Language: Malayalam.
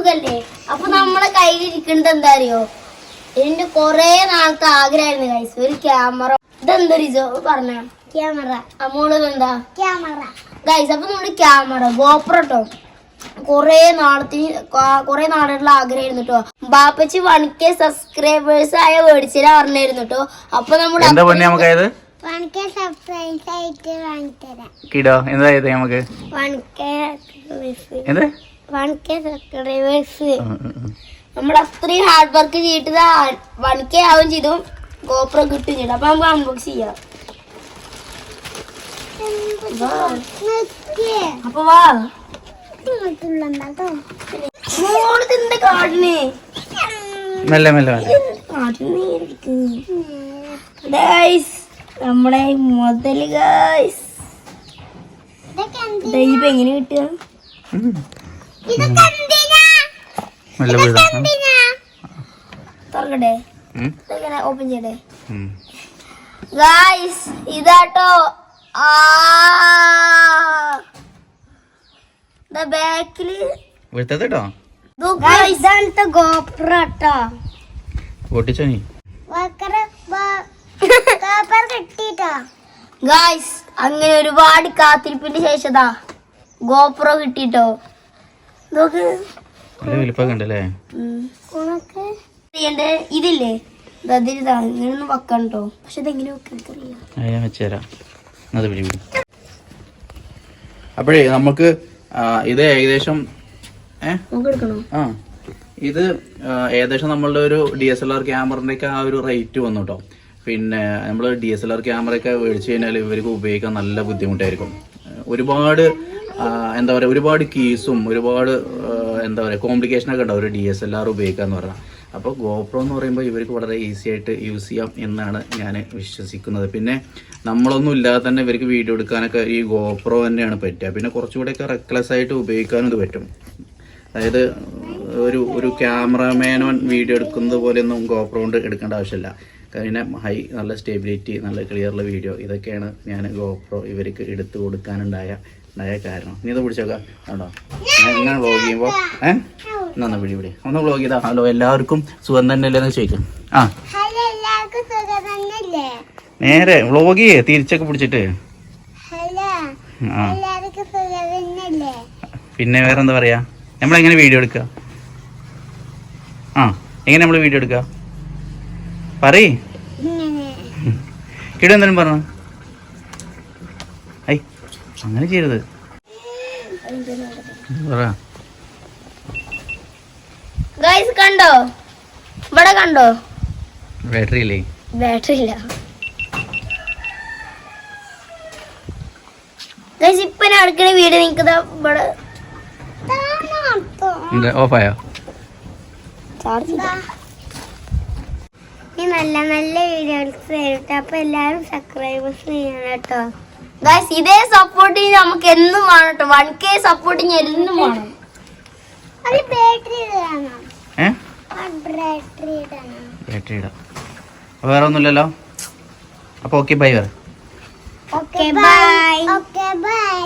സുഖല്ലേ? അപ്പൊ നമ്മളെ കയ്യിലിരിക്കുന്നത് എന്താ അറിയോ എന്റെ കൊറേ നാളത്തെ ആഗ്രഹമായിരുന്നു കൈസ് ഒരു ക്യാമറ ഇതെന്താ റിജോ? പറഞ്ഞ. ക്യാമറ. അമ്മോളത് എന്താ? ക്യാമറ. ഗൈസ് അപ്പൊ നമ്മുടെ ക്യാമറ ഗോപ്രട്ടോ കൊറേ നാളത്തിന് കൊറേ നാളുള്ള ആഗ്രഹമായിരുന്നു കേട്ടോ ബാപ്പച്ചി വൺ കെ സബ്സ്ക്രൈബേഴ്സ് ആയ മേടിച്ചില്ല പറഞ്ഞായിരുന്നു കേട്ടോ അപ്പൊ നമ്മൾ എന്താ പൊന്നെ നമുക്കായത്? വൺ കെ സബ്സ്ക്രൈബേഴ്സ് ആയിട്ട് വാങ്ങിത്തരാം. കിടോ എന്തായത് നമുക്ക്? വൺ കെ എന്ത്? One K subscribers. നമ്മൾ അത്രയും ഹാർഡ് വർക്ക് ചെയ്തിട്ട് വൺ കെ ആവും ചെയ്തു. ഗോപ്രോ കിട്ടും ചെയ്തു. അപ്പൊ നമുക്ക് അൺബോക്സ് ചെയ്യാം. വാ. അപ്പൊ വാ. കാടിന്? മെല്ലെ മെല്ലെ മെല്ലെ. ഗൈസ് നമ്മുടെ മുതൽ ഗൈസ് ഇപ്പൊ എങ്ങനെ കിട്ടുക? തുറക്കട്ടെ. ഓപ്പൺ ചെയ്യട്ടെ? ഉം. ഗായ്സ് ഇതാട്ടോ. ബാക്കിൽ. പൊട്ടിച്ചോ നീ? ഗായ്സ് അങ്ങനെ ഒരുപാട് കാത്തിരിപ്പിന്റെ ശേഷതാ ഗോപ്രോ കിട്ടിട്ടോ. ഇതില്ലേ? ഇങ്ങനെ ഒന്ന് വെക്കണം കേട്ടോ പക്ഷെ ഇതെങ്ങനെ വെക്കാൻ അപ്പോഴേ നമുക്ക് ഇത് ഏകദേശം ആ. ഇത് ഏകദേശം നമ്മളുടെ ഒരു ഡി എസ് എൽ ആർ ക്യാമറന്റെ ഒക്കെ ആ ഒരു റേറ്റ് വന്നു കേട്ടോ പിന്നെ നമ്മൾ ഡി എസ് എൽ ആർ ക്യാമറയൊക്കെ മേടിച്ചു കഴിഞ്ഞാൽ ഇവർക്ക് ഉപയോഗിക്കാൻ നല്ല ബുദ്ധിമുട്ടായിരിക്കും. ഒരുപാട് എന്താ പറയുക ഒരുപാട് കീസും ഒരുപാട് എന്താ പറയുക കോംപ്ലിക്കേഷനൊക്കെ ഉണ്ടാവും ഒരു ഡി എസ് എൽ ആർ ഉപയോഗിക്കാന്ന് പറഞ്ഞാൽ അപ്പോൾ ഗോപ്രോ എന്ന് പറയുമ്പോൾ ഇവർക്ക് വളരെ ഈസി ആയിട്ട് യൂസ് ചെയ്യാം എന്നാണ് ഞാൻ വിശ്വസിക്കുന്നത്. പിന്നെ നമ്മളൊന്നും ഇല്ലാതെ തന്നെ ഇവർക്ക് വീഡിയോ എടുക്കാനൊക്കെ ഈ ഗോപ്രോ തന്നെയാണ് പറ്റുക. പിന്നെ കുറച്ചുകൂടെയൊക്കെ റെക്ലെസ് ആയിട്ട് ഉപയോഗിക്കാനും ഇത് പറ്റും. അതായത് ഒരു ഒരു ക്യാമറമാനോൻ വീഡിയോ എടുക്കുന്നത് പോലെയൊന്നും ഗോപ്രോ കൊണ്ട് എടുക്കേണ്ട ആവശ്യമില്ല. കാരണം ഹൈ നല്ല സ്റ്റെബിലിറ്റി നല്ല ക്ലിയറുള്ള വീഡിയോ ഇതൊക്കെയാണ് ഞാൻ ഗോപ്രോ ഇവർക്ക് എടുത്തു കൊടുക്കാനുണ്ടായ ഉണ്ടായ കാരണം നീ ഇത് പിടിച്ചേക്കാം. കണ്ടോ? ഞാൻ ഇങ്ങനെ വ്ളോഗ് ചെയ്യുമ്പോൾ ഏഹ് എന്നാ പിടി പിടി. ഒന്ന് വ്ളോഗ് ചെയ്താ. ഹലോ എല്ലാവർക്കും സുഖം തന്നെ അല്ലേന്ന് ചോദിക്കും. ആ. നേരെ വ്ളോഗ് ചെയ്യേ. തിരിച്ചൊക്കെ പിടിച്ചിട്ട്. ആ. പിന്നെ വേറെ എന്താ പറയാ? നമ്മളെങ്ങനെ വീഡിയോ എടുക്ക? ആ എങ്ങനെ നമ്മൾ വീഡിയോ എടുക്ക? പറയ. കിട എന്തെങ്കിലും പറഞ്ഞു? ഐ. അങ്ങനെ ചെയ്യരുത്. ഗൈസ് കണ്ടോ? ഇവിടെ കണ്ടോ? ബാറ്ററി ഇല്ലേ? ബാറ്ററി ഇല്ല. ഗൈസ് ഇപ്പൊ ഞാൻ എടുക്കുന്ന വീട് നിൽക്കുന്ന ഇവിടെ. ഓഫായോ? ഈ നല്ല നല്ല വീഡിയോസ് തരട്ടെ അപ്പൊ എല്ലാരും സബ്സ്ക്രൈബേഴ്സ് ചെയ്യണം കേട്ടോ. ഗൈസ് ഇതേ സപ്പോർട്ടിങ് നമുക്ക് എന്നും വേണം കേട്ടോ. വൺ കെ സപ്പോർട്ടിങ് എന്നും വേണം. ബാറ്ററി ഇടാം. അപ്പോൾ വേറെ ഒന്നുമില്ലല്ലോ? അപ്പോൾ ഓക്കെ ബൈ വേറെ ഓക്കെ ബൈ ഓക്കെ ബൈ